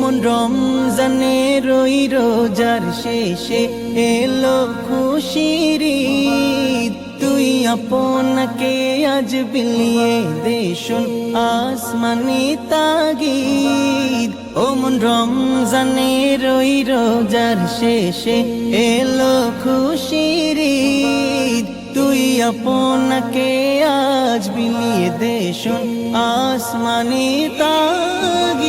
মন রমজানে রই রোজার শেষে এলো খুশির। তুই আপনাকে আজ বিলিয়ে দেশুন আসমানি তাগিদ ও মন রমজানে রই রোজার শেষে এলো খুশির। তুই আপনাকে আজ বিলিয়ে দেশুন আসমানি তাগিদ